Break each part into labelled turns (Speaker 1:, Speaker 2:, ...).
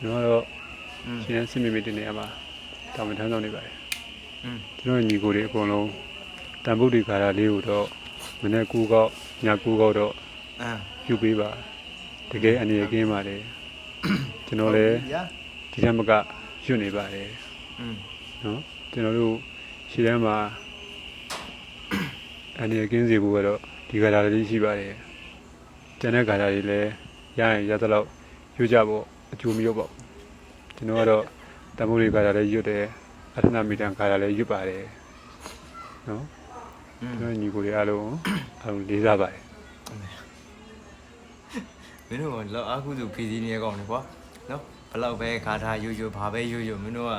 Speaker 1: ကျွန်တော်ကတော့ရှင်ရဆင်မြေမြေတင်နေရမှာတာဝန်ထမ်းဆောင်နေပါတယ်ကျွန်တော်ညီကိုတွေအကုန်လုံးတန်ဖို့ဒီခါရလေးကိုတော့မနေ့ကူကောက်ညကူကောက်တော့ယူပေးပါတကယ်အနေရကင်းပါလေကျွန်တော်လည်းဒီထက်မကယူနေပါတယ်နော်ကျွန်တော်တို့ရှေ့တန်းမှာအနေရကင်းစီဖို့ကတော့ဒီခါရလေးရှိပါတယ်ကျန်တဲ့ခါရလေးလည်းရရင်ရသလောက်ယူကြဖို့ အကျိုးမရောက်ပါဘူးကျွန်တော်ကတော့တန်ဗုဒ္ဓခါရလေးရွတ်တယ်အထနာမီတန်ခါရလေးရွတ်ပါတယ်နော်
Speaker 2: อืม
Speaker 1: ကျွန်တော်ညီကိုတွေအားလုံးအားလုံးလေးစားပါတယ်
Speaker 2: မင်းတို့ကလောက်အားကုသူဖြည့်စည်းနေကောင်းနေကွာနော်ဘလောက်ပဲခါထားယူယူဘာပဲယူယူမင်းတို့က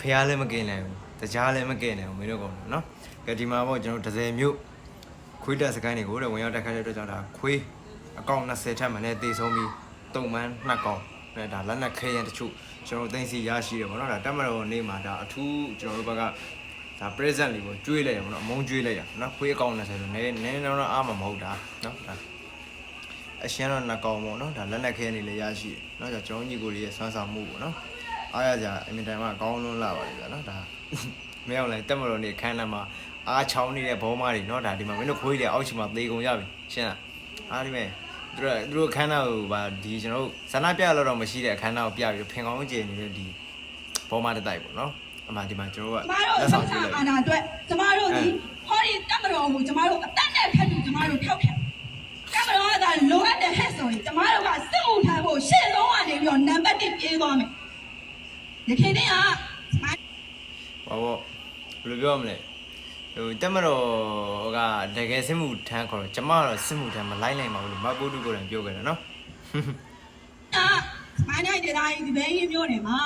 Speaker 2: ဖះလည်းမกินနိုင်ဘူးတကြားလည်းမกินနိုင်ဘူးမင်းတို့ကောင်နော်ကဲဒီမှာပေါ့ကျွန်တော်ဒဇယ်မြို့ခွေးတက်စကိုင်းတွေကိုတဲ့ဝင်ရောက်တက်ခိုက်တဲ့အတွက်ကြောင့်ဒါခွေးအကောင့်20ထက်မှလည်းတေဆုံးပြီးတုံမန်းနှစ်ကောင် အဲဒါလက်နက်ခဲရန်တချို့ကျွန်တော်တို့သိသိရရှိတယ်ပေါ့နော်ဒါတက်မတော်နေ့မှာဒါအထူးကျွန်တော်တို့ဘက်ကဒါ present လေးပေါ့ကျွေးလိုက်ရပေါ့နော်အမုံကျွေးလိုက်ရနော်ခွေးအကောင်နဲ့ဆိုတော့နည်းနည်းတော့အားမမဟုတ်တာနော်ဒါအရှမ်းတော့နှစ်ကောင်ပေါ့နော်ဒါလက်နက်ခဲနေလေရရှိတယ်နော်ဒါကျွန်တော်ညီကိုလေးရဲ့စွမ်းဆောင်မှုပေါ့နော်အားရကြအမြင်တိုင်းမှာကောင်းလွန်းလာပါလိမ့်မယ်နော်ဒါမင်းအောင်လည်းတက်မတော်နေ့ခန်းထဲမှာအားချောင်းနေတဲ့ဘောမတွေနော်ဒါဒီမှာမင်းတို့ခွေးတွေအောက်ချီမှာသေကုန်ရပြီရှင်းလားအားဒီမဲ့ သူတို့သူတို့ခန်းသားကိုဗာဒီကျွန်တော်တို့ဇနာပြလို့တော့မရှိတဲ့အခန်းသားကိုပြပြီးဖင်ကောင်းကျင်နေတဲ့ဒီဘောမားတစ်တိုက်ပေါ့နော်အမှဒီမှာကျွန်တော်
Speaker 3: ကျမ
Speaker 2: က
Speaker 3: တို့
Speaker 2: လက်
Speaker 3: ဆော
Speaker 2: ဆောင်
Speaker 3: က်
Speaker 2: ကြည့်
Speaker 3: တာ
Speaker 2: လိုက်
Speaker 3: အာနာအတွက်ကျမတို့ဒီဟောဒီတက်မတော်ကိုကျမတို့အတက်နဲ့ဖက်ပြီးကျမတို့ထောက်ခံတက်မတော်ကလိုအပ်တဲ့ဟက်ဆိုရင်ကျမတို့ကစစ်မှုထမ်းဖို့ရှေ့ဆုံးကနေပြီးတော့နံပါတ်1ပြေးသွားမယ်။ဒီခေတ်ကကျမ
Speaker 2: ဘာပေါ့ဘယ်လိုပြောမလဲ ဟိုတက်မတော်ကတကယ်စစ်မှုထမ်းခေါ်တော့ကျမကတော့စစ်မှုထမ်းမလိုက်နိုင်ပါဘူးလို့မပုဒ္ဒကိုယ်တိုင်ပြောခဲ့တယ်နော်
Speaker 3: ကမိုင်းနိုင်တဲ့တိုင်းဒီဘဲရင်မျိုးနေမှာ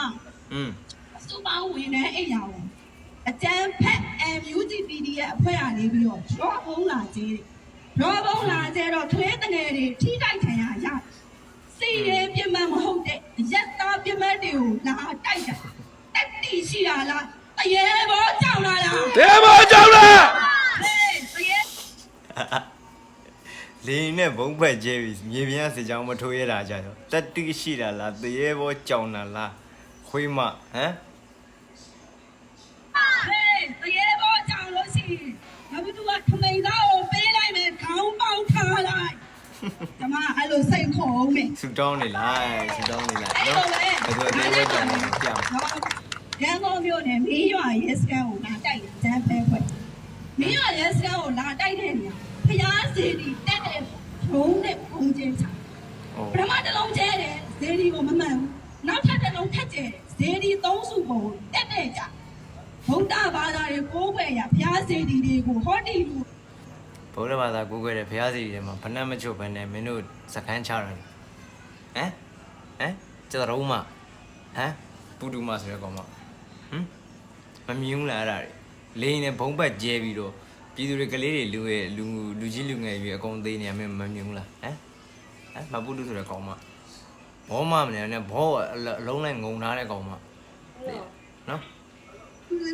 Speaker 2: อืม
Speaker 3: စူပါဝင်တဲ့အိမ်ရောင်အကျန်းဖက် MUGPD ရဲ့အဖွဲ့အနေပြီးတော့ drop ဘုံလာခြင်း drop ဘုံလာကျတော့ထွေးတငယ်တွေထိတိုက်ခံရရစီရဲပြမမဟုတ်တဲ့ရက်သားပြမတွေကိုလာတိုက်တာတက်တီရှိရလားတ ရေဘောကြောက်လာလား
Speaker 1: တဲမကြောက်လား
Speaker 3: ဟေးတရေ
Speaker 2: လေနဲ့ဘုံဖက်ကျဲပြီးမြေပြင်ကစစ်ကြောင်းမထိုးရတာကြတော့တက်တိရှိတာလားတရေဘောကြောင်တာလားခွေးမဟမ်
Speaker 3: ဟေးတရေဘောကြောက်လို့ရှိရင်ငါတို့ကထမိန်သားကိုပေးလိုက်မယ်ခေါင်းပေါက်ထားလိုက်ကျမအဲ့လိုစိတ်ခေါ်အောင်မယ်
Speaker 2: ဆူတောင်းနေလားဆူတောင်းနေလားနော်ဘယ်သူအသေးဝဲကြောင်နေကြောင်
Speaker 3: ရန်ကုန်မြို့နယ်မင်းရွာရဲစခန်းကိုလာတိုက်တယ်ဂျမ်းဖဲခွက်မင်းရွာရဲစခန်းကိုလာတိုက်တဲ့နေရာဖျားစီတီတက်တဲ့ရုံးနဲ့ပုံချင်းချ
Speaker 2: ဟို
Speaker 3: ပထမတစ်လုံးကျဲတယ်ဇေဒီကိုမမှန်ဘူးနောက်ထပ်တစ်လုံးထက်ကျဲတယ်ဇေဒီသုံးစုကိုတက်တဲ့ကြဘုဒ္ဓဘာသာတွေကိုးကွယ်ရဖျားစီတီတွေကိုဟောဒီလူ
Speaker 2: ဘုရားဘာသာကိုးကွယ်တဲ့ဘုရားစီထဲမှာဘဏ္ဍမချုပ်ဘဲနဲ့မင်းတို့စကန်းချရတယ်ဟမ်ဟမ်ကျတော့မဟမ်ပူတူမဆိုတဲ့ကောင်မ ဟမ်မမြင်ဘူးလားအဲ့ဒါတွေလေနဲ့ဘုံဘက်ကျဲပြီးတော့ပြည်သူတွေကလေးတွေလူရဲ့လူလူကြီးလူငယ်တွေအကုန်သေးနေရမင်းမမြင်ဘူးလားဟမ်ဟမ်မပူတူဆိုတဲ့ကောင်မဘောမမနေနဲ့ဘောအလုံးလိုက်ငုံထားတဲ့ကောင်မနော်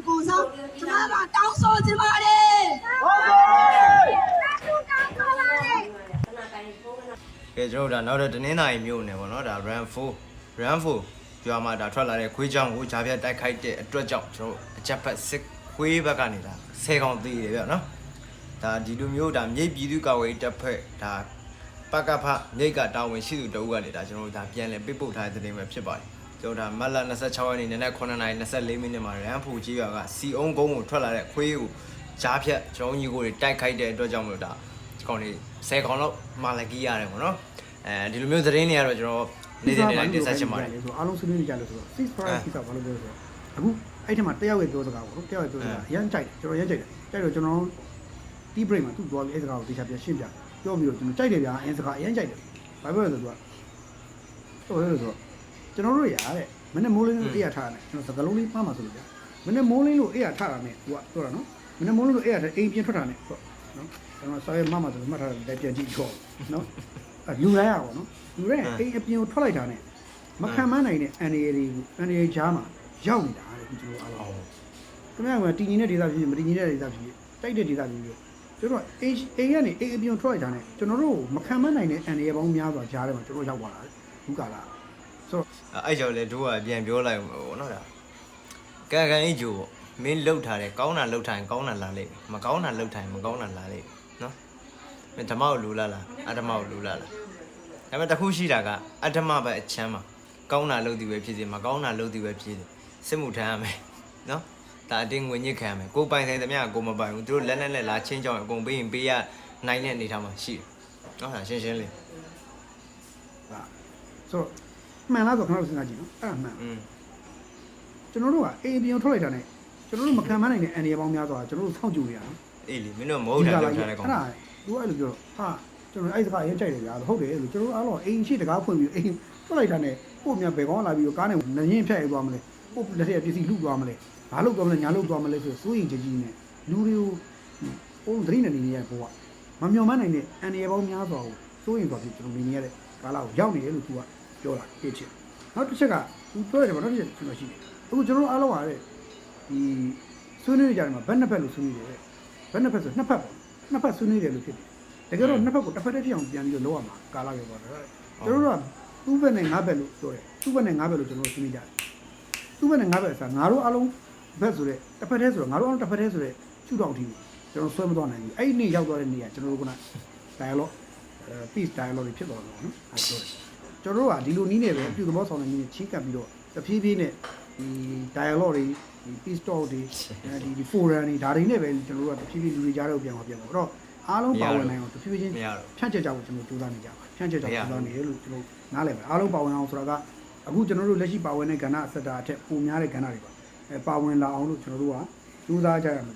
Speaker 3: ကိုစားကျမကတောင်းဆိုချင်ပါတယ်ဟုတ်ကဲ့တောင်းဆိုပါတယ်
Speaker 2: ကဲကျွန်တော်တို့ဒါနောက်တော့တနင်္သာရီမြို့နယ်ပေါ့နော်ဒါ run 4 run 4 ရွာမှာဒါထွက်လာတဲ့ခွေးချောင်းကိုဂျာပြတ်တိုက်ခိုက်တဲ့အတွက်ကြောင့်ကျွန်တော်တို့အချက်ဖက်စစ်ခွေးဘက်ကနေဒါ10កောင်သေးတယ်ဗျာနော်ဒါဒီလိုမျိုးဒါမြိတ်ပြည်သူ့ကာကွယ်ရေးတပ်ဖွဲ့ဒါပကဖမြိတ်ကတာဝန်ရှိသူတအုပ်ကနေဒါကျွန်တော်တို့ဒါပြန်လည်ပြစ်ပုတ်ထားတဲ့တင်ပဲဖြစ်ပါတယ်ကျွန်တော်ဒါမတ်လ26ရက်နေ့နနက်9:24မိနစ်မှာရန်ဖူကြီးရွာကစီအုံးကုန်းကိုထွက်လာတဲ့ခွေးကိုဂျားဖြတ်ကျွန်တော်ညီကိုတွေတိုက်ခိုက်တဲ့အတွက်ကြောင့်မလို့ဒါဒီကောင်လေး10កောင်လောက်မာလကီရတယ်ပေါ့နော်အဲဒီလိုမျိုးသတင်းတွေကတော့ကျွန်တော် နေ့စဉ်နေ့တိုင်းတင်ဆက်ချင်ပါတယ်
Speaker 4: ဆိုအားလုံးဆွေးနွေးနေကြလို့ဆိုတော့ six price ကိစ္စဘာလို့ပြောဆိုတော့အခုအဲ့ထက်မှာတယောက်ရဲ့ပြောစကားပေါ့နော်တယောက်ရဲ့ပြောစကားအရင်ကြိုက်တယ်ကျွန်တော်ရမ်းကြိုက်တယ်ကြိုက်တော့ကျွန်တော် tea break မှာသူ့သွားပြီးအဲ့စကားကိုတေချာပြန်ရှင်းပြပြောပြီးတော့ကျွန်တော်ကြိုက်တယ်ဗျာအဲ့စကားအရင်ကြိုက်တယ်ဘာပြောလဲဆိုတော့ဟုတ်တယ်ဆိုတော့ကျွန်တော်တို့ရတဲ့မနေ့မိုးလင်းလို့အေးရထားတယ်ကျွန်တော်စကားလုံးလေးမှားမှာဆိုလို့ဗျာမနေ့မိုးလင်းလို့အေးရထားတာနဲ့သူကပြောတာနော်မနေ့မိုးလင်းလို့အေးရထားအိမ်ပြင်ထွက်တာနဲ့ဟုတ်နော်ကျွန်တော်စာရဲမှားမှာဆိုလို့မှတ်ထားတယ်ပြန်ကြည့်ကြောနော်အဲ လူတိုင်းရပါနော်လူတိုင်းအိမ်အပြင်ကိုထွက်လိုက်တာနဲ့မခံမနိုင်တဲ့အန်ရီတွေကိုအန်ရီကြားမှာရောက်နေတာတဲ့ကျွန်တော်အားလုံးခင်ဗျားကတည်ငြိမ်တဲ့ဒေသဖြစ်မတည်ငြိမ်တဲ့ဒေသဖြစ်တိုက်တဲ့ဒေသဖြစ်ပြီးကျွန်တော်အိမ်အိမ်ကနေအိမ်အပြင်ထွက်လိုက်တာနဲ့ကျွန်တော်တို့မခံမနိုင်တဲ့အန်ရီပေါင်းများစွာကြားထဲမှာကျွန်တော်ရောက်သွားတာဒီကာလဆိုဆိုတော့
Speaker 2: အဲ့ကြောင့်လေတို့ကပြန်ပြောလိုက်ဦးပေါ့နော်ဒါကန်ကန်အိတ်ဂျိုပေါ့မင်းလှုပ်ထားတယ်ကောင်းတာလှုပ်ထားရင်ကောင်းတာလာလိမ့်မယ်မကောင်းတာလှုပ်ထားရင်မကောင်းတာလာလိမ့် မယ်နော်မင်းဓမ္မကိုလူလာလားအဓမ္မကိုလူလာလားဒါပေမဲ့တစ်ခုရှိတာကအဓမ္မပဲအချမ်းမှာကောင်းတာလှုပ်သည်ပဲဖြစ်စေမကောင်းတာလှုပ်သည်ပဲဖြစ်စေစစ်မှုထမ်းရမယ်နော်ဒါအတင်းငွေညစ်ခံရမယ်ကိုယ်ပိုင်ဆိုင်သမျှကိုယ်မပိုင်ဘူးသူတို့လက်နဲ့လက်လာချင်းကြောင်အကုန်ပေးရင်ပေးရနိုင်တဲ့အနေထားမှာရှိတယ်နော်ဒါရှင်းရှင်းလေး
Speaker 4: ဒါဆိုတော့မှန်လားဆိုတော့ခဏစဉ်းစားကြည့်နော်အဲ့ဒါမှန်
Speaker 2: อืม
Speaker 4: ကျွန်တော်တို့ကအေးပြန်ထုတ်လိုက်တာ ਨੇ ကျွန်တော်တို့မခံမနိုင်တဲ့အန်ဒီရပေါင်းများစွာကျွန်တော်တို့စောင့်ကြည့်နေရတာ
Speaker 2: အေးလေမင်းတို့မဟုတ်တာလှုပ်ထားတဲ့ကောင်
Speaker 4: အဲ့ဒါ သူကအဲ့လိုပြောတော့ဟာကျွန်တော်အဲ့စကားရေးကြိုက်တယ်ဗျာဟုတ်တယ်လို့ကျွန်တော်တို့အားလုံးအိမ်ရှိတကားဖွင့်ပြီးအိမ်ထုတ်လိုက်တာ ਨੇ ကို့မြဘယ်ကောင်းလာပြီးတော့ကားနဲ့နရင်ဖြတ်ရသွားမလဲကို့လက်ထက်ပစ္စည်းလူသွားမလဲဘာလုပ်သွားမလဲညာလုပ်သွားမလဲဆိုစိုးရင်ကြကြီးနဲ့လူတွေကိုဟိုသတိနဲ့နေနေရဘောကမမျော်မှန်းနိုင်တဲ့အန်ဒီရပေါင်းများစွာကိုစိုးရင်သွားပြီးကျွန်တော်နေနေရတဲ့ကာလကိုရောက်နေတယ်လို့သူကပြောတာတစ်ချက်နောက်တစ်ချက်ကသူပြောရတယ်ဗောနောက်တစ်ချက်ကျွန်တော်ရှိတယ်အခုကျွန်တော်အားလုံးကတဲ့ဒီဆွေးနွေးကြတယ်မှာဘယ်နှစ်ဖက်လို့ဆွေးနွေးတယ်ဘယ်နှစ်ဖက်ဆိုနှစ်ဖက်ပေါ့ နှစ်ဖက်ဆွေးနွေးတယ်လို့ဖြစ်တယ်တကယ်တော့နှစ်ဖက်ကိုတစ်ဖက်တည်းဖြစ်အောင်ပြန်ပြီးတော့လုပ်ရမှာကာလရောက်သွားတယ်ကျွန်တော်တို့ကသူ့ဘက်နဲ့ငါးဘက်လို့ပြောတယ်သူ့ဘက်နဲ့ငါးဘက်လို့ကျွန်တော်တို့ဆွေးနွေးကြတယ်သူ့ဘက်နဲ့ငါးဘက်ဆိုတာငါတို့အားလုံးဘက်ဆိုတဲ့တစ်ဖက်တည်းဆိုတော့ငါတို့အားလုံးတစ်ဖက်တည်းဆိုတဲ့ရှုထောင့်ထီကျွန်တော်ဆွဲမသွားနိုင်ဘူးအဲ့ဒီနေ့ရောက်သွားတဲ့နေ့ကကျွန်တော်တို့က dialogue အဲ peace dialogue တွေဖြစ်သွားတော့နော်အဲ့ဒါကျွန်တော်တို့ကဒီလိုနီးနေပဲအပြုသဘောဆောင်တဲ့နီးနဲ့ချင်းကပ်ပြီးတော့တဖြည်းဖြည်းနဲ့ဒီ dialogue တွေ ဒီ peace talk တွေအဲဒီဒီ forum တွေဒါတွေနဲ့ပဲကျွန်တော်တို့ကတဖြည်းဖြည်းလူတွေကြားတော့ပြန်သွားပြန်သွားအဲ့တော့အားလုံးပါဝင်နိုင်အောင်တဖြည်းဖြည်းချင်း
Speaker 2: မရတော့
Speaker 4: ဖြန့်ချက်ကြဖို့ကျွန်တော်ကြိုးစားနေကြပါဖြန့်ချက်ကြဖို့ကြိုးစားနေတယ်လို့ကျွန်တော်နားလည်ပါတယ်အားလုံးပါဝင်အောင်ဆိုတာကအခုကျွန်တော်တို့လက်ရှိပါဝင်တဲ့ကဏ္ဍအဆက်တာအထက်ပုံများတဲ့ကဏ္ဍတွေပါအဲပါဝင်လာအောင်လို့ကျွန်တော်တို့ကကြိုးစားကြရမယ်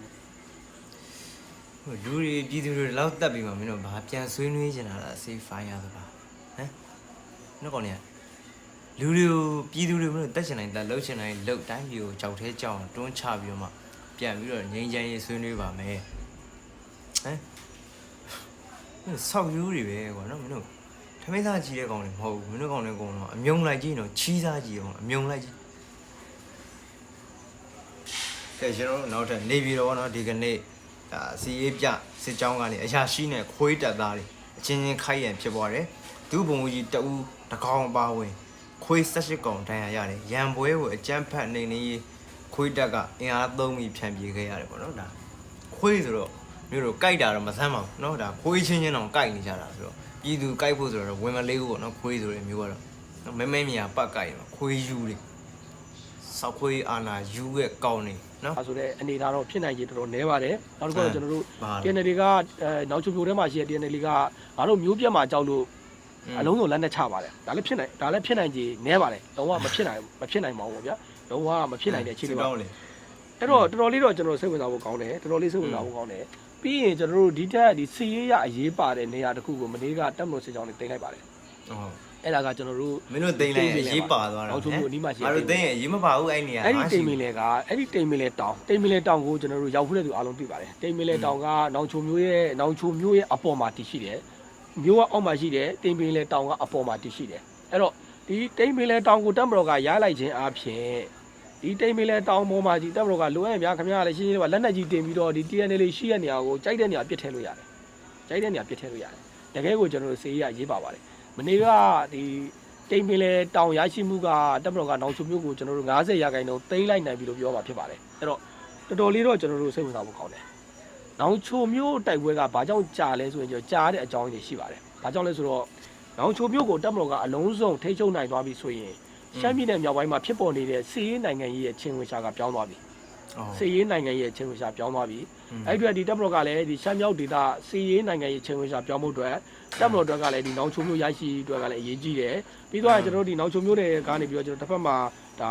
Speaker 2: ဟိုလူတွေပြည်သူတွေလောက်တက်ပြီးမှမင်းတို့ဘာပြန်ဆွေးနွေးနေတာလား safe fire ဆိုတာဟမ်နှုတ်ကောင်နေ လူတွေကိုပြည်သူတွေမင်းတို့တက်ချင်တိုင်းတက်လှုပ်ချင်တိုင်းလှုပ်တိုင်းပြည်ကိုကြောက်သေးကြောက်တွန်းချပြီးတော့မှပြန်ပြီးတော့ငြိမ်းချမ်းရေးဆွေးနွေးပါမယ်ဟမ်မင်းတို့ဆောက်ယူတွေပဲကွာနော်မင်းတို့ထမင်းသားကြီးတဲ့ကောင်တွေမဟုတ်ဘူးမင်းတို့ကောင်တွေကောင်တော့အမြုံလိုက်ကြီးနော်ချီးစားကြီးကောင်အမြုံလိုက်ကြီးကဲကျွန်တော်တို့နောက်ထပ်နေပြည်တော်နော်ဒီကနေ့ဒါစီရေးပြစစ်ကြောင်းကနေအရာရှိနဲ့ခွေးတက်သားတွေအချင်းချင်းခိုက်ရန်ဖြစ်သွားတယ်ဒုဘုံကြီးတအူးတကောင်အပါဝင် ခွေး18ကောင်တန်ရာရတယ်ရန်ပွဲကိုအကြမ်းဖက်နေနေရေးခွေးတက်ကအင်အားသုံးပြီးဖြန့်ပြေးခဲ့ရတယ်ပေါ့နော်ဒါခွေးဆိုတော့မျိုးတို့ကြိုက်တာတော့မဆမ်းပါဘူးနော်ဒါခွေးချင်းချင်းတော့ကြိုက်နေကြတာဆိုတော့ပြည်သူကြိုက်ဖို့ဆိုတော့ဝင်မလေးဘူးပေါ့နော်ခွေးဆိုတဲ့မျိုးကတော့နော်မဲမဲမြာပတ်ကြိုက်တယ်ခွေးယူတွေစောက်ခွေးအာနာယူရဲ့ကောင်းနေနော်
Speaker 5: အဲဆိုတော့အနေဒါတော့ဖြစ်နိုင်ကြီးတော်တော်နည်းပါတယ်နောက်တစ်ခုကကျွန်တော်တို့
Speaker 2: ပါ
Speaker 5: TNL ကအဲနောက်ချုံပြိုထဲမှာရှိတဲ့ TNL ကငါတို့မျိုးပြတ်မှာကြောက်လို့ အလုံးစုံလက်နဲ့ချပါတယ်ဒါလည်းဖြစ်နိုင်ဒါလည်းဖြစ်နိုင်ကြီးနည်းပါတယ်လုံးဝမဖြစ်နိုင်မဖြစ်နိုင်ပါဘူးဗျာလုံးဝမဖြစ်နိုင်တဲ့အခြေအနေပါ
Speaker 2: ကောင်းလေ
Speaker 5: အဲ့တော့တော်တော်လေးတော့ကျွန်တော်စိတ်ဝင်စားဖို့ကောင်းတယ်တော်တော်လေးစိတ်ဝင်စားဖို့ကောင်းတယ်ပြီးရင်ကျွန်တော်တို့ဒီထက်ဒီစီရေးရအရေးပါတဲ့နေရာတစ်ခုကိုမနေ့ကတက်မလို့စစ်ကြောင်းတွေတင်လိုက်ပါတယ်
Speaker 2: ဟုတ်
Speaker 5: အဲ့ဒါကကျွန်တော်တို့
Speaker 2: မင်းတို့တိန်လိုက်ရင်ရေးပါသွားတာ
Speaker 5: နောက်ချုံပြိုအနီးမှာရှိ
Speaker 2: ငါတို့တိန်ရင်ရေးမပါဘူးအဲ့နေရာ
Speaker 5: အဲ့ဒီတိမ်မီလေကအဲ့ဒီတိမ်မီလေတောင်တိမ်မီလေတောင်ကိုကျွန်တော်တို့ရောက်ဖူးတဲ့သူအားလုံးသိပါတယ်တိမ်မီလေတောင်ကနောင်ချိုမျိုးရဲ့နောင်ချိုမျိုးရဲ့အပေါ်မှာတည်ရှိတယ် မျိုးကအောက်မှာရှိတယ်တိမ်မီလေတောင်ကအပေါ်မှာတည်ရှိတယ်အဲ့တော့ဒီတိမ်မီလေတောင်ကိုတက်မတော်ကရားလိုက်ခြင်းအပြင်ဒီတိမ်မီလေတောင်ပေါ်မှာဒီတက်မတော်ကလိုအပ်ရင်ဗျာခင်ဗျားလည်းရှင်းရှင်းလေးပါလက်နက်ကြီးတင်ပြီးတော့ဒီ TNL လေးရှိတဲ့နေရာကိုကြိုက်တဲ့နေရာပစ်ထည့်လို့ရတယ်ကြိုက်တဲ့နေရာပစ်ထည့်လို့ရတယ်တကယ်ကိုကျွန်တော်တို့စေးရရေးပါပါတယ်မနေ့ကဒီတိမ်ပင်လေတောင်ရရှိမှုကတက်မတော်ကနောင်ချုံမျိုးကိုကျွန်တော်တို့90ရာခိုင်နှုန်းသိမ်းလိုက်နိုင်ပြီလို့ပြောမှာဖြစ်ပါတယ်အဲ့တော့တော်တော်လေးတော့ကျွန်တော်တို့စိတ်ဝင်စားဖို့ကောင်းတယ် နောင်ချုံမျိုးတိုက်ပွဲကဘာကြောင့်ကြာလဲဆိုရင်ကျွန်တော်ကြားတဲ့အကြောင်းတွေရှိပါတယ်ဘာကြောင့်လဲဆိုတော့နောင်ချုံမျိုးကိုတက်မတော်ကအလုံးစုံထိချုံနိုင်သွားပြီဆိုရင်ရှမ်းပြည်နယ်မြောက်ပိုင်းမှာဖြစ်ပေါ်နေတဲ့စီးရေးနိုင်ငံရေးရဲ့ချင်းဝင်ရှားကပြောင်းသွားပြီစီးရေးနိုင်ငံရဲ့ချင်းဝင်ရှားပြောင်းသွားပြီအဲ့ဒီအတွက်ဒီတပ်မတော်ကလည်းဒီရှမ်းမြောက်ဒေသစီးရေးနိုင်ငံရဲ့ချင်းဝင်ရှားပြောင်းဖို့အတွက်တပ်မတော်အတွက်ကလည်းဒီနောင်ချုံမျိုးရရှိအတွက်ကလည်းအရေးကြီးတယ်ပြီးတော့ကျွန်တော်တို့ဒီနောင်ချုံမျိုးတွေကနေပြီးတော့ကျွန်တော်တစ်ဖက်မှာဒါ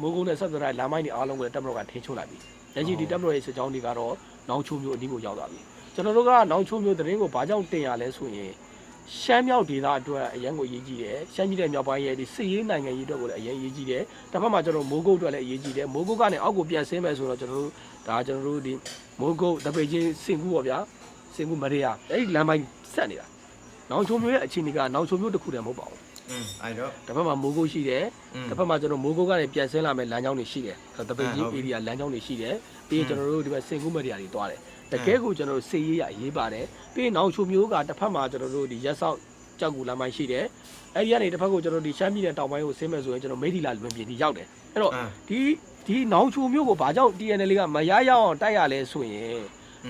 Speaker 5: မိုးကုန်းနဲ့ဆက်သွယ်တဲ့လမ်းမိုင်းတွေအားလုံးကိုတပ်မတော်ကထိန်းချုပ်လိုက်ပြီရရှိဒီတပ်မတော်ရဲ့စစ်ကြောင်းတွေကတော့ နောင်ချုံမျိုးအနည်းကိုရောက်သွားပြီကျွန်တော်တို့ကနောင်ချုံမျိုးသတင်းကိုဘာကြောင့်တင်ရလဲဆိုရင်ရှမ်းမြောက်ဒေသအတွက်အရင်ကိုအရေးကြီးတယ်ရှမ်းပြည်နယ်မြောက်ပိုင်းရဲ့ဒီစစ်ရေးနိုင်ငံရေးအတွက်ကိုလည်းအရင်အရေးကြီးတယ်တစ်ဖက်မှာကျွန်တော်မိုးကုတ်အတွက်လည်းအရေးကြီးတယ်မိုးကုတ်ကနေအောက်ကိုပြန်ဆင်းမယ်ဆိုတော့ကျွန်တော်တို့ဒါကျွန်တော်တို့ဒီမိုးကုတ်တပိတ်ချင်းစင်ကူပေါ့ဗျာစင်ကူမရေယာအဲ့ဒီလမ်းပိုင်းဆက်နေတာနောင်ချုံမျိုးရဲ့အခြေအနေကနောင်ချုံမျိုးတစ်ခုတည်းမဟုတ်ပါဘူး
Speaker 2: อืม အဲ့တော့
Speaker 5: တစ်ဖက်မှာမိုးကုတ်ရှိတယ်
Speaker 2: อืม
Speaker 5: တစ်ဖက်မှာကျွန်တော်မိုးကုတ်ကနေပြန်ဆင်းလာမယ့်လမ်းကြောင်းတွေရှိတယ်တပိတ်ချင်း
Speaker 2: ဟုတ်ပြီ
Speaker 5: ဧရိယာလမ်းကြောင်းတွေရှိတယ်ပြီးရင်ကျွန်တော်တို့ဒီဘက်စင်ကူမရေယာတွေတွားတယ်တကယ်ကိုကျွန်တော်တို့စေးရေးရအရေးပါတယ်ပြီးရင်နောင်ချုံမျိုးကတစ်ဖက်မှာကျွန်တော်တို့ဒီရက်ဆောက်ကြောက်ကူလမ်းပိုင်းရှိတယ်အဲ့ဒီကနေတစ်ဖက်ကိုကျွန်တော်ဒီရှမ်းပြည်နယ်တောင်ပိုင်းကိုဆင်းမယ်ဆိုရင်ကျွန်တော်မိထီလာလွင်ပြည်ဒီရောက်တယ်အဲ့တော့
Speaker 2: အင်း
Speaker 5: ဒီဒီနောင်ချိုမျိုးကိုဘာကြောင့် TNL ကမရရအောင်တိုက်ရလဲဆိုရင်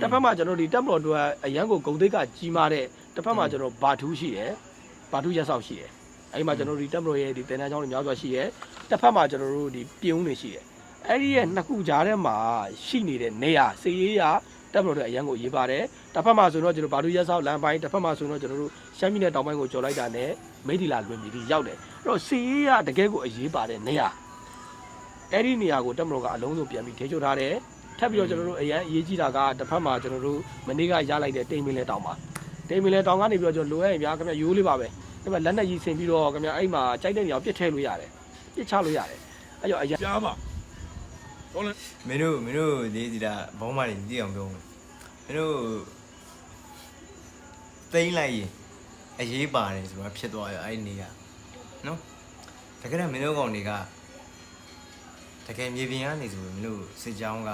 Speaker 5: တစ်ဖက်မှာကျွန်တော်ဒီတက်မတော်တို့ကအရန်ကိုဂုံသိက္ခကြီးမားတဲ့တစ်ဖက်မှာကျွန်တော်ဘာထူးရှိတယ်ဘာထူးရက်ဆောက်ရှိတယ် အဲ့ဒီမှာကျွန်တော်တို့ဒီတက်မတော်ရဲ့ဒီတင်တန်းချောင်းတွေများစွာရှိတယ်တစ်ဖက်မှာကျွန်တော်တို့ဒီပြုံးတွေရှိတယ်အဲ့ဒီရဲ့နှစ်ခုကြားထဲမှာရှိနေတဲ့နေရာစေရေးရတက်မတော်တို့အရန်ကိုရေးပါတယ်တစ်ဖက်မှာဆိုတော့ကျွန်တော်ဘာထူးရက်ဆောက်လမ်းပိုင်းတစ်ဖက်မှာဆိုတော့ကျွန်တော်တို့ရှမ်းပြည်နယ်တောင်ပိုင်းကိုကြော်လိုက်တာနဲ့မိထီလာလွင်ပြည်ဒီရောက်တယ်အဲ့တော့စေရေးရတကယ်ကိုအရေးပါတဲ့နေရာအဲ့ဒီနေရာကိုတက်မတော်ကအလုံးစုံပြန်ပြီးထိချုပ်ထားတယ်ထပ်ပြီးတော့ကျွန်တော်တို့အရန်အရေးကြီးတာကတစ်ဖက်မှာကျွန်တော်တို့မနေ့ကရလိုက်တဲ့တိမ်မင်းလဲတောင်ပါတိမ်မင်းလဲတောင်ကနေပြီးတော့ကျွန်တော်လိုရရင်ဗျာခင်ဗျရိုးလေးပါပဲ အဲ့မှာလက်နဲ့ကြီးဆင်ပြီးတော့ခင်ဗျအဲ့မှာကြိုက်တဲ့နေရာကိုပြစ်ထည့်လို့ရတယ်ပြစ်ချလို့ရတယ်အဲ့တော့အရန်
Speaker 6: ပြားမှာတော်လည်း
Speaker 2: မင်းတို့မင်းတို့ဒီဒီတာဘောင်းမတွေကြည့်အောင်ပြောမယ်မင်းတို့သိမ့်လိုက်ရင်အရေးပါတယ်ဆိုတာဖြစ်သွားရောအဲ့ဒီနေရာနော်တကယ်တော့မင်းတို့ကောင်တွေကတကယ်မြေပြင်ကနေဆိုရင်မင်းတို့စစ်ကြောင်းက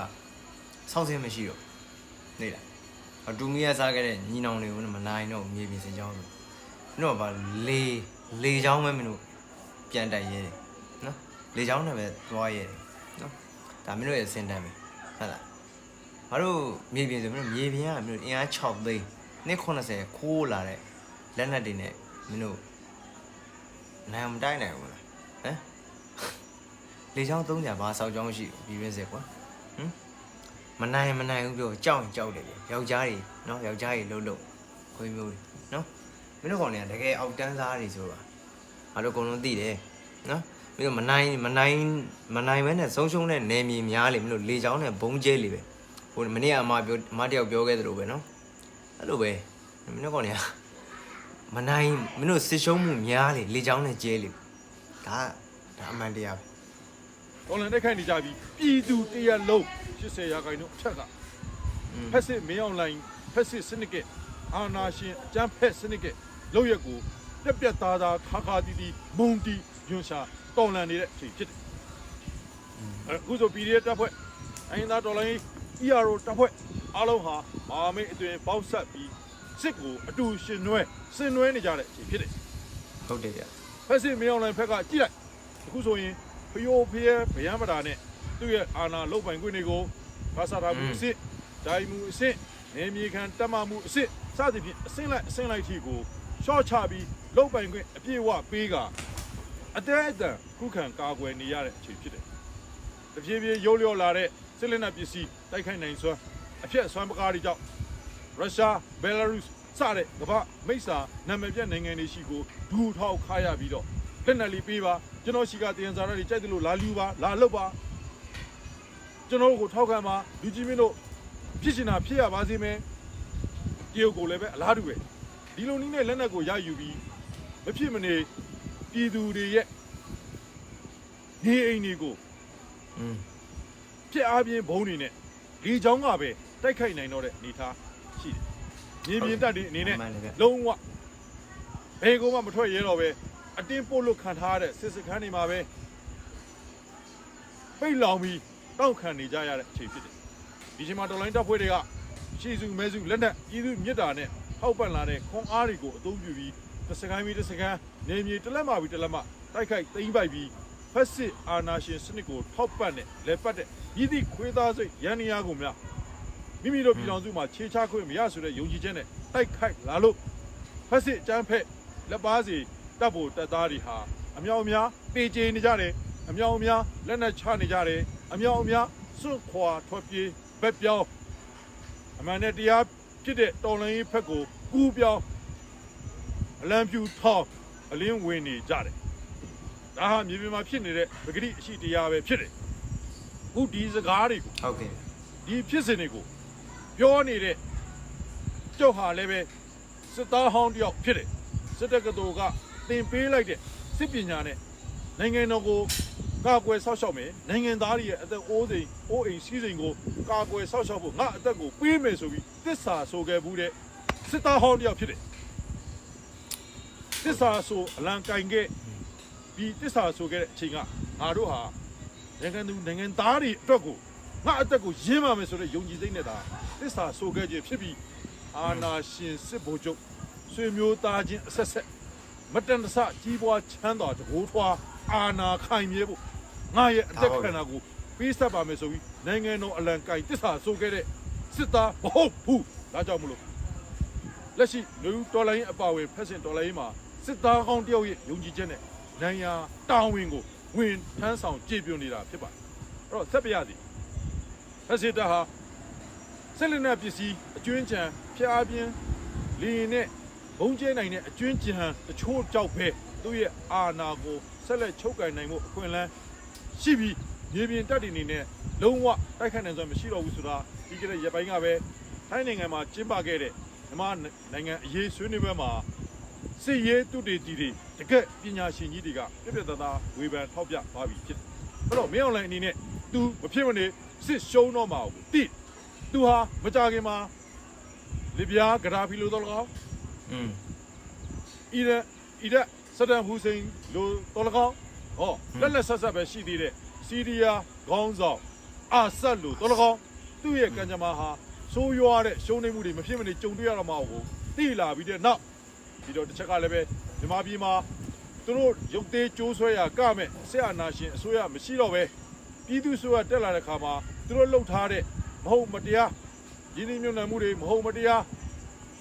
Speaker 2: စောင့်စင်းမရှိတော့နေလားအတူမီးရစားခဲ့တဲ့ညီနောင်တွေကိုမနိုင်တော့မြေပြင်စစ်ကြောင်းဆို မင်းတို့ကဗာလေလေချောင်းပဲမင်းတို့ပြန်တိုက်ရဲတယ်နော်လေချောင်းနဲ့ပဲသွားရဲတယ်နော်ဒါမင်းတို့ရဲ့အစင်တန်းပဲဟုတ်လားမတို့မြေပြင်ဆိုမင်းတို့မြေပြင်ကမင်းတို့အင်အား6သိန်းနှစ်80ခိုးလာတဲ့လက်နက်တွေနဲ့မင်းတို့နိုင်မတိုင်းနိုင်ဘူးလားဟမ်လေချောင်း300ဘာဆောက်ချောင်းရှိပြီးပြင်းစစ်ကွာဟမ်မနိုင်မနိုင်ဘူးပြောကြောက်ရင်ကြောက်တယ်ဗျယောက်ျားတွေနော်ယောက်ျားတွေလှုပ်လှုပ်ခွေးမျိုးတွေနော် မင်းတို့ကောင်တွေကတကယ်အောက်တန်းစားတွေဆိုတော့ငါတို့အကုန်လုံးသိတယ်နော်မင်းတို့မနိုင်မနိုင်မနိုင်ဘဲနဲ့ဆုံးရှုံးတဲ့နေမြေများလေမင်းတို့လေချောင်းနဲ့ဘုံကျဲလေပဲဟိုမနေ့ကအမပြောအမတယောက်ပြောခဲ့သလိုပဲနော်အဲ့လိုပဲမင်းတို့ကောင်တွေကမနိုင်မင်းတို့စစ်ရှုံးမှုများလေလေချောင်းနဲ့ကျဲလေဒါဒါအမှန်တရားပဲ
Speaker 6: တော်လည်းတိုက်ခိုက်နေကြပြီပြည်သူတရက်လုံး80ရာခိုင်နှုန်းအထက်က
Speaker 2: อืม
Speaker 6: ဖက်စစ်မင်းအောင်လိုင်းဖက်စစ်စနစ်ကအာနာရှင်အကြမ်းဖက်စနစ်က လောက်ရက်ကိုပြက်ပြက်သားသားခါခါတီးတီးမုံတီယွန်းရှာတော်လန်နေတဲ့အချိန်ဖြစ်တယ်အခုဆို PDF တပ်ဖွဲ့အရင်သားတော်လိုင်း ERO တပ်ဖွဲ့အားလုံးဟာမဟာမိတ်အတွင်ပေါက်ဆက်ပြီးစစ်ကိုအတူရှင်နွဲဆင်နွဲနေကြတဲ့အချိန်ဖြစ်တယ်
Speaker 2: ဟုတ်တယ်ဗျ
Speaker 6: ဖက်စစ်မင်းအောင်လိုင်းဖက်ကကြည့်လိုက်အခုဆိုရင်ဖျိုးဖျဲဗျံပဒါနဲ့သူ့ရဲ့အာဏာလုတ်ပိုင်ခွင့်တွေကိုဘာသာတာမှုအစ်စ်ဒိုင်မှုအစ်စ်နေမြေခံတက်မှမှုအစ်စ်စသဖြင့်အစင်းလိုက်အစင်းလိုက်ထီကို ရှော့ချပြီးလုတ်ပိုင်ခွင့်အပြည့်အဝပေးကအတဲအတန်ခုခံကာကွယ်နေရတဲ့အချိန်ဖြစ်တယ်တဖြည်းဖြည်းရုပ်လျော့လာတဲ့စစ်လက်နက်ပစ္စည်းတိုက်ခိုက်နိုင်စွမ်းအဖြစ်ဆွမ်းပကားတွေကြောင့်ရုရှားဘယ်လာရုစ်စတဲ့ကမ္ဘာမိတ်ဆာနာမည်ပြနိုင်ငံတွေရှိကိုဒူထောက်ခါရပြီးတော့လက်နက်လေးပေးပါကျွန်တော်ရှိကတင်စားရတွေကြိုက်တယ်လို့လာလူပါလာလုတ်ပါကျွန်တော်တို့ကိုထောက်ခံပါလူကြီးမင်းတို့ဖြစ်ရှင်တာဖြစ်ရပါစေမယ်တရုတ်ကိုလည်းပဲအလားတူပဲ ဒီလိုနည်းနဲ့လက်နက်ကိုရယူပြီးမဖြစ်မနေပြည်သူတွေရဲ့နေအိမ်တွေကို
Speaker 2: อืม
Speaker 6: ဖြစ်အားပြင်းဘုံတွေနဲ့လေချောင်းကပဲတိုက်ခိုက်နိုင်တော့တဲ့အနေအထားရှိတယ်မြေပြင်တပ်တွေအနေနဲ့
Speaker 2: မှန်တယ်ဗျ
Speaker 6: လုံးဝဘယ်ကောမှမထွက်ရဲတော့ပဲအတင်းပို့လို့ခံထားရတဲ့စစ်စခန်းတွေမှာပဲပိတ်လောင်ပြီးတောက်ခံနေကြရတဲ့အချိန်ဖြစ်တယ်ဒီချိန်မှာတော်လိုင်းတပ်ဖွဲ့တွေကရှေ့စုမဲစုလက်နက်ပြည်သူမြစ်တာနဲ့ ထောက်ပံ့လာတဲ့ခွန်အားတွေကိုအသုံးပြုပြီးတစ်စကန်းပြီးတစ်စကန်းနေမြေတစ်လက်မှပြီးတစ်လက်မှတိုက်ခိုက်သိမ်းပိုက်ပြီးဖက်စစ်အာနာရှင်စနစ်ကိုထောက်ပံ့တဲ့လက်ပတ်တဲ့ရည်သည့်ခွေးသားစိတ်ရန်နေရကုန်များမိမိတို့ပြည်တော်စုမှာခြေချခွင့်မရဆိုတဲ့ယုံကြည်ချက်နဲ့တိုက်ခိုက်လာလို့ဖက်စစ်အကျန်းဖက်လက်ပါစီတပ်ဖို့တပ်သားတွေဟာအမြောက်အများပေချေနေကြတယ်အမြောက်အများလက်နက်ချနေကြတယ်အမြောက်အများစွန့်ခွာထွက်ပြေးဘက်ပြောင်းအမှန်နဲ့တရား ဖြစ်တဲ့တော်လှန်ရေးဖက်ကိုကူးပြောင်းအလံပြူထောင်းအလင်းဝင်နေကြတယ်ဒါဟာမြေပြင်မှာဖြစ်နေတဲ့ပဂတိအရှိတရားပဲဖြစ်တယ်အခုဒီစကားတွေကို
Speaker 2: ဟုတ်ကဲ့
Speaker 6: ဒီဖြစ်စဉ်တွေကိုပြောနေတဲ့ကျုပ်ဟာလည်းပဲစစ်သားဟောင်းတယောက်ဖြစ်တယ်စစ်တပ်ကတော်ကသင်ပေးလိုက်တဲ့စစ်ပညာနဲ့နိုင်ငံတော်ကို ကာကွယ်ဆောက်ရှောက်မယ်နိုင်ငံသားတွေရဲ့အသက်အိုးစိမ်အိုးအိမ်စီးစိမ်ကိုကာကွယ်ဆောက်ရှောက်ဖို့ငါအသက်ကိုပေးမယ်ဆိုပြီးသစ္စာဆိုခဲ့ဘူးတဲ့စစ်သားဟောင်းတယောက်ဖြစ်တယ်သစ္စာဆိုအလံကင်ခဲ့ဒီသစ္စာဆိုခဲ့တဲ့အချိန်ကငါတို့ဟာနိုင်ငံသူနိုင်ငံသားတွေအတွက်ကိုငါအသက်ကိုရင်းပါမယ်ဆိုတဲ့ယုံကြည်စိတ်နဲ့သာသစ္စာဆိုခဲ့ခြင်းဖြစ်ပြီးအာနာရှင်စစ်ဘိုလ်ချုပ်ဆွေမျိုးသားချင်းအဆက်ဆက်မတန်တဆကြီးပွားချမ်းသာတကိုးထွားအာနာခိုင်မြဲဖို့ ငါရဲ့အသက်ခန္ဓာကိုပေးဆက်ပါမယ်ဆိုပြီးနိုင်ငံတော်အလံကိုင်တစ္ဆာဆိုခဲ့တဲ့စစ်သားမဟုတ်ဘူးဒါကြောင့်မလို့လက်ရှိလူတော်လိုင်းအပါဝင်ဖက်စင်တော်လိုင်းမှာစစ်သားကောင်းတယောက်ရဲ့ယုံကြည်ချက်နဲ့နိုင်ရာတာဝန်ကိုဝင်ထမ်းဆောင်ကြည်ပြနေတာဖြစ်ပါတယ်အဲ့တော့ဆက်ပြရစီဖက်စင်တာဟာဆက်လက်နက်ပစ္စည်းအကျွင်းချံဖျားပြင်းလင်းနဲ့ဘုံကျဲနိုင်တဲ့အကျွင်းချံတချို့ကြောက်ပဲသူ့ရဲ့အာဏာကိုဆက်လက်ချုပ်ကိုင်နိုင်မှုအခွင့်အလမ်း ရှိပြီးမြေပြင်တပ်တွေအနေနဲ့လုံးဝတိုက်ခတ်နိုင်စွမ်းမရှိတော့ဘူးဆိုတာဒီကနေ့ရက်ပိုင်းကပဲထိုင်းနိုင်ငံမှာကျင်းပခဲ့တဲ့မြန်မာနိုင်ငံအရေးဆွေးနွေးပွဲမှာစစ်ရေးတုတေတီတွေတကက်ပညာရှင်ကြီးတွေကပြပြသားသားဝေဖန်ထောက်ပြသွားပြီဖြစ်တယ်။အဲ့တော့မင်းအောင်လိုင်းအနေနဲ့ तू မဖြစ်မနေစစ်ရှုံးတော့မှာကိုတိ तू ဟာမကြခင်မှာလီဗျာဂဒါဖီလိုတော့လကောင်း
Speaker 2: อืม
Speaker 6: အီရန်အီရတ်ဆဒမ်ဟူစိန်လိုတော်လကောင်း ဟောလက်လက်ဆက်ဆက်ပဲရှိသေးတဲ့စီးရီးယားခေါင်းဆောင်အာဆတ်လိုတော်လကောင်းသူ့ရဲ့ကံကြမ္မာဟာဆိုးရွားတဲ့ရှုံးနေမှုတွေမဖြစ်မနေကြုံတွေ့ရတော့မှာကိုသိလာပြီးတဲ့နောက်ပြီးတော့တစ်ချက်ကလည်းပဲမြန်မာပြည်မှာသူတို့ရုပ်သေးကြိုးဆွဲရကမဲ့ဆရာနာရှင်အစိုးရမရှိတော့ပဲပြည်သူ့ဆိုရတက်လာတဲ့ခါမှာသူတို့လှုပ်ထားတဲ့မဟုတ်မတရားရင်းနှီးမြှုပ်နှံမှုတွေမဟုတ်မတရား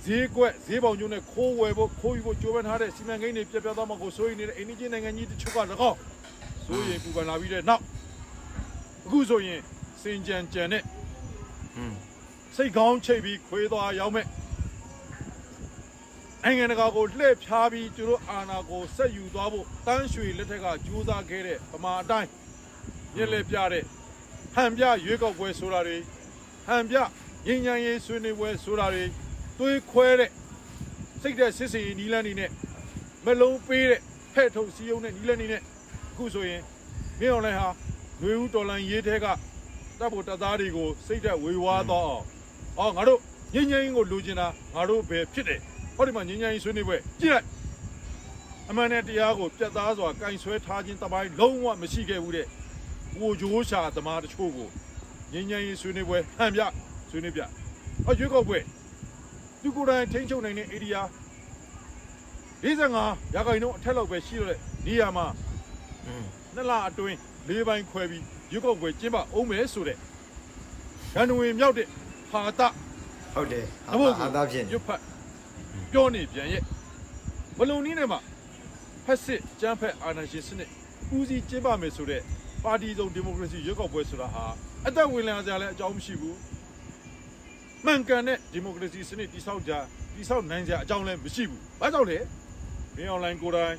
Speaker 6: ဈေးကွက်ဈေးပေါင်ကျုံနဲ့ခိုးဝယ်ဖို့ခိုးယူဖို့ကြိုးပမ်းထားတဲ့စီမံကိန်းတွေပြတ်ပြတ်သွားမှကိုစိုးရိမ်နေတဲ့အိန္ဒိယနိုင်ငံကြီးတချို့က၎င်းစိုးရိမ်ပူပန်လာပြီးတဲ့နောက်အခုဆိုရင်စင်ကြံကြံနဲ့
Speaker 2: อืม
Speaker 6: စိတ်ကောင်းချိတ်ပြီးခွေးသွားရောက်မဲ့နိုင်ငံတကာကိုလှည့်ဖြားပြီးသူတို့အာဏာကိုဆက်ယူသွားဖို့တန်းရွှေလက်ထက်ကကြိုးစားခဲ့တဲ့ပမာအတိုင်းညက်လက်ပြတဲ့ဟန်ပြရွေးကောက်ပွဲဆိုတာတွေဟန်ပြငញ្ញံရေးဆွေးနွေးပွဲဆိုတာတွေ တွေးခွဲတဲ့စိတ်တဲ့စစ်စင်နီလန်းနေနဲ့မလုံးပေးတဲ့ဖဲ့ထုတ်စီယုံနဲ့နီလန်းနေနဲ့အခုဆိုရင်မင်းအောင်လိုင်းဟာຫນွေဦးတော်လန်ရေးထဲကတပ်ဖို့တပ်သားတွေကိုစိတ်သက်ဝေဝါးတော့အောင်အော်ငါတို့ငင်းငင်းကိုလိုချင်တာငါတို့ပဲဖြစ်တယ်ဟောဒီမှာငင်းငင်းဆွေးနေပွဲကြည့်လိုက်အမှန်နဲ့တရားကိုပြတ်သားစွာကင်ဆွဲထားခြင်းတပိုင်းလုံးဝမရှိခဲ့ဘူးတဲ့ကိုဂျိုးရှာသမားတချို့ကိုငင်းငင်းဆွေးနေပွဲဟန်ပြဆွေးနေပြအော်ရွေးကောက်ပွဲ သူကိုယ်တိုင်ထိန်းချုပ်နိုင်တဲ့ area 45ရာခိုင်နှုန်းအထက်လောက်ပဲရှိတော့တဲ့နေရာမှာ
Speaker 2: อืม
Speaker 6: နှစ်လအတွင်း၄ပိုင်းခွဲပြီးရွက်ကောက်ပွဲကျင်းပအောင်မယ်ဆိုတဲ့ရန်ဝင်မြောက်တဲ့ဟာတ
Speaker 2: ဟုတ်တယ်
Speaker 6: အဖို့
Speaker 2: အာသာဖြစ်နေ
Speaker 6: ရွတ်ဖတ်ပြောနေပြန်ရဲ့ဘလုံနည်းနဲ့မှာဖက်စစ်ကျန်းဖက်အာဏာရှင်စနစ်ဦးစီးကျင်းပမယ်ဆိုတဲ့ပါတီစုံဒီမိုကရေစီရွက်ကောက်ပွဲဆိုတာဟာအသက်ဝင်လာကြလဲအကြောင်းမရှိဘူး မှန်ကန်တဲ့ဒီမိုကရေစီစနစ်တည်ဆောက်ကြတည်ဆောက်နိုင်ကြအကြောင်းလည်းမရှိဘူး။ဘာကြောင့်လဲ။မင်းအွန်လိုင်းကိုယ်တိုင်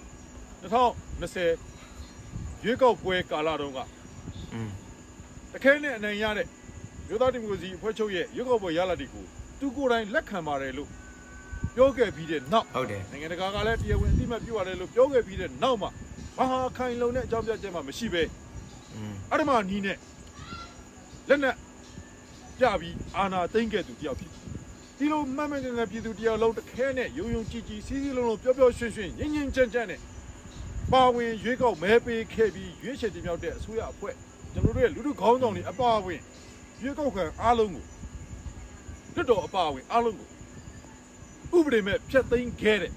Speaker 6: 2020ရွေးကောက်ပွဲကာလတုန်းကတခဲနဲ့အနိုင်ရတဲ့မြို့သားဒီမိုကရေစီအဖွဲ့ချုပ်ရဲ့ရွေးကောက်ပွဲရလဒ်တွေကိုသူကိုယ်တိုင်လက်ခံပါတယ်လို့ပြောခဲ့ပြီးတဲ့နောက်
Speaker 2: ဟုတ်တယ်
Speaker 6: နိုင်ငံတကာကလည်းတရားဝင်အသိမှတ်ပြုရတယ်လို့ပြောခဲ့ပြီးတဲ့နောက်မှာဘာဟာခိုင်လုံတဲ့အကြောင်းပြချက်မှမရှိပဲအဲ့ဒီမှာနီးနဲ့လက်နက် ပြပြီးအာနာသိမ့်ခဲ့သူတယောက်ဖြစ်တယ်ဒီလိုမတ်မတ်ငယ်ငယ်ပြည်သူတယောက်လုံးတစ်ခဲနဲ့ယုံယုံကြည်ကြည်စီးစီးလုံးလုံးပျော်ပျော်ရွှင်ရွှင်ငြင်းငြင်းကြမ်းကြမ်းနဲ့ပါဝင်ရွေးကောက်မဲပေးခဲ့ပြီးရွေးချယ်တင်မြှောက်တဲ့အစိုးရအဖွဲ့ကျွန်တော်တို့ရဲ့လူထုခေါင်းဆောင်တွေအပါအဝင်ရွေးကောက်ခံအားလုံးကိုလွတ်တော်အပါအဝင်အားလုံးကိုဥပဒေမဲ့ဖျက်သိမ်းခဲ့တဲ့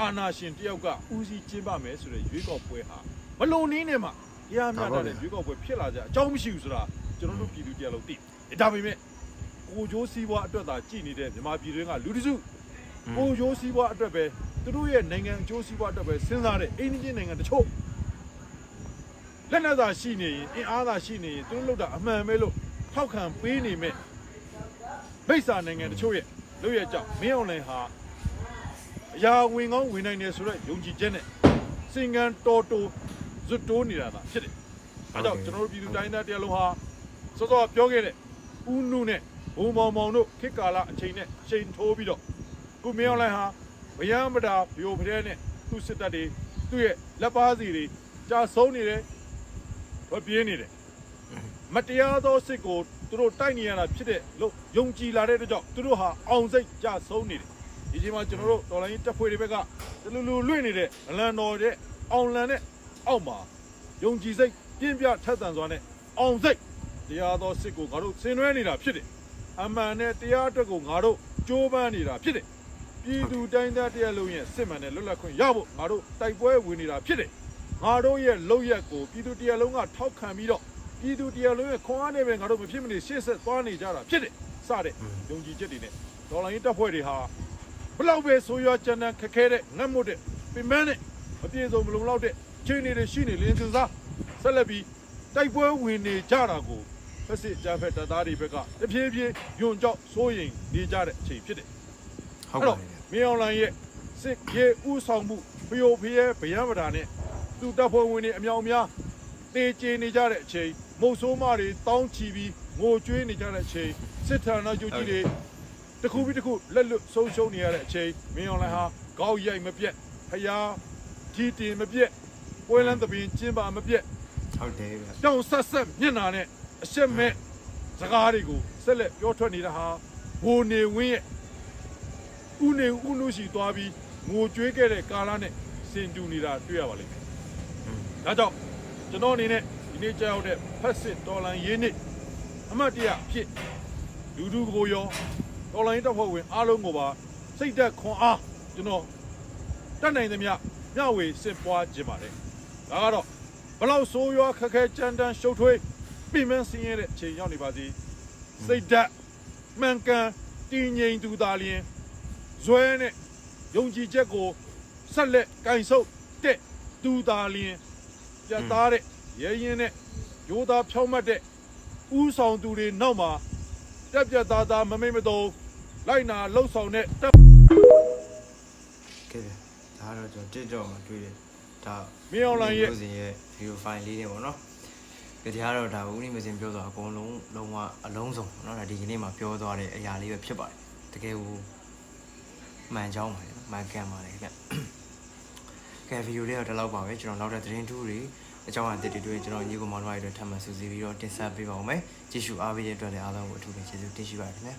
Speaker 6: အာဏာရှင်တယောက်ကဦးစီးကျင်းပမယ်ဆိုတဲ့ရွေးကောက်ပွဲဟာမလုံနည်းနဲ့မှတရားမျှတတဲ့ရွေးကောက်ပွဲဖြစ်လာကြအကြောင်းမရှိဘူးဆိုတာကျွန်တော်တို့ပြည်သူတယောက်လုံးသိတယ် ဒါပေမဲ့ကိုကြိုးစည်းပွားအတွက်သာကြည်နေတဲ့မြန်မာပြည်တွင်းကလူတစုကိုရိုးစည်းပွားအတွက်ပဲသူတို့ရဲ့နိုင်ငံအကျိုးစီးပွားအတွက်ပဲစဉ်းစားတဲ့အိန္ဒိယနိုင်ငံတချို့လက်နက်သာရှိနေရင်အင်အားသာရှိနေရင်သူတို့လောက်တာအမှန်ပဲလို့ထောက်ခံပေးနေမဲ့မိစ္ဆာနိုင်ငံတချို့ရဲ့လုပ်ရကြောင့်မင်းအောင်လှိုင်ဟာအရာဝင်ကောင်းဝင်နိုင်တယ်ဆိုတော့ယုံကြည်ချက်နဲ့စင်ကန်တော်တိုဇွတ်တိုးနေတာသာဖြစ်တယ်။အဲကြောင့်ကျွန်တော်တို့ပြည်သူတိုင်းသားတရားလုံးဟာစောစောပြောခဲ့တဲ့ ဦးနုနဲ့ဘုံမောင်မောင်တို့ခေတ်ကာလအချိန်နဲ့ချိန်ထိုးပြီးတော့ကိုမင်းအောင်လှိုင်ဟာဗယံမတာဘီယိုဖရဲနဲ့သူ့စစ်တပ်တွေသူ့ရဲ့လက်ပါစီတွေကြာဆုံးနေတယ်ဗပြေးနေတယ်မတရားသောစစ်ကိုသူတို့တိုက်နေရတာဖြစ်တဲ့လို့ယုံကြည်လာတဲ့အတွက်ကြောင့်သူတို့ဟာအောင်စိတ်ကြာဆုံးနေတယ်ဒီချိန်မှာကျွန်တော်တို့တော်လိုင်းတပ်ဖွဲ့တွေဘက်ကတလူလူလွင့်နေတဲ့ဗလန်တော်တဲ့အောင်လန်တဲ့အောက်မှာယုံကြည်စိတ်ပြင်းပြထက်သန်စွာနဲ့အောင်စိတ် တရားသောစစ်ကိုငါတို့ဆင်နွှဲနေတာဖြစ်တယ်အမှန်နဲ့တရားအတွက်ကိုငါတို့ကြိုးပမ်းနေတာဖြစ်တယ်ဒပြည်သူတိုင်းသားတရားလုံးရဲ့စစ်မှန်တဲ့လွတ်လပ်ခွင့်ရဖို့ငါတို့တိုက်ပွဲဝင်နေတာဖြစ်တယ်ငါတို့ရဲ့လုံရက်ကိုပြည်သူတရားလုံးကထောက်ခံပြီးတော့ပြည်သူတရားလုံးရဲ့ခွန်အားနဲ့ပဲငါတို့မဖြစ်မနေရှေ့ဆက်သွားနေကြတာဖြစ်တယ်စတဲ့ယုံကြည်ချက်တွေနဲ့ဒေါ်လာရင်းတပ်ဖွဲ့တွေဟာဘလောက်ပဲဆိုးရွားကြမ်းတမ်းခက်ခဲတဲ့ငတ်မွတ်တဲ့ပင်ပန်းတဲ့မပြေစုံမလုံလောက်တဲ့ခြေအနေတွေရှိနေလင်းစင်စားဆက်လက်ပြီးတိုက်ပွဲဝင်နေကြတာကို ဖက်စစ်ကြမ်းဖက်တပ်သားတွေဘက်ကတဖြည်းဖြည်းယွန်ကြောက်စိုးရိမ်နေကြတဲ့အချိန်ဖြစ်တယ်
Speaker 2: ဟုတ်
Speaker 6: အဲ့
Speaker 2: ပါ
Speaker 6: တော့
Speaker 2: ပြီ
Speaker 6: မင်းအောင်လှိုင်ရဲ့စစ်ရေးဥဆောင်မှုဖျို့ဖျဲဗယံပဒါနဲ့သူတပ်ဖွဲ့ဝင်တွေအမြောင်အများတေချေနေကြတဲ့အချိန်မုတ်ဆိုးမတွေတောင်းချီပြီးငိုကြွေးနေကြတဲ့အချိန်စစ်ဌာနချုပ်ကြီးတွေတစ်ခုပြီးတစ်ခုလက်လွတ်ဆုံးရှုံးနေရတဲ့အချိန်မင်းအောင်လှိုင်ဟာကောက်ရိုက်မပြတ်ဖျားထီတင်မပြတ်ပွဲလန်းသပင်ကျင်းပါမပြတ်
Speaker 2: ဟုတ်တယ်ဗျ
Speaker 6: ကြောင်ဆက်ဆက်မျက်နာနဲ့ အရှက်မဲ့စကားတွေကိုဆက်လက်ပြောထွက်နေတာဟာဘိုနေဝင်းရဲ့ဥနေဥနုရှိသွားပြီးငိုကြွေးခဲ့တဲ့ကာလနဲ့စင်တူနေတာတွေ့ရပါလိမ့်မယ်။ဒါကြောင့်ကျွန်တော်အနေနဲ့ဒီနေ့ကြောက်တဲ့ဖက်စစ်တော်လန်ရေးနှစ်အမတ်တရဖြစ်လူလူကိုရောတော်လန်ရေးတပ်ဖွဲ့ဝင်အားလုံးကိုပါစိတ်သက်ခွန်အားကျွန်တော်တတ်နိုင်သမျှမျှဝေစစ်ပွားခြင်းပါတယ်။ဒါကတော့ဘလောက်ဆိုးရွားခက်ခဲကြမ်းတမ်းရှုပ်ထွေး ပြင်မဆင်းရဲတဲ့အချိန်ရောက်နေပါစီစိတ်ဓာတ်မှန်ကန်တည်ငြိမ်သူသာလျင်ဇွဲနဲ့ယုံကြည်ချက်ကိုဆက်လက်ကင်ဆုပ်တဲ့သူသာလျင်ပြတ်သားတဲ့ရဲရင်နဲ့ရိုးသားဖြောင့်မတ်တဲ့ဥဆောင်သူတွေနောက်မှာတက်ပြတ်သားသားမမိတ်မတုံလိုက်နာလှုပ်ဆောင်တဲ့တပ်
Speaker 2: ကဲဒါတော့ကျွန်တော်တစ်ကြောမှာတွေ့တယ်ဒါ
Speaker 6: မင်းအောင်လှိုင်ရဲ့
Speaker 2: ဦးစင်ရဲ့ video file လေးတွေပေါ့နော် ကြတရားတော့ဒါဦးနေမစင်ပြောသွားအကုန်လုံးလုံးဝအလုံးစုံเนาะဒါဒီကနေ့မှာပြောသွားတဲ့အရာလေးပဲဖြစ်ပါတယ်တကယ်ကိုမှန်ကြောင်းပါတယ်မှန်ကန်ပါတယ်ခင်ဗျကဲဗီဒီယိုလေးတော့ဒီလောက်ပါပဲကျွန်တော်နောက်တဲ့သတင်းထူးတွေအကြောင်းအသစ်တွေတွေ့ကျွန်တော်ညီကောင်မောင်တို့တွေထပ်မံစူးစီးပြီးတော့တင်ဆက်ပေးပါဦးမယ်ကြည့်ရှုအားပေးတဲ့အတွက်လည်းအားလုံးကိုအထူးပဲကျေးဇူးတင်ရှိပါတယ်ခင်ဗျ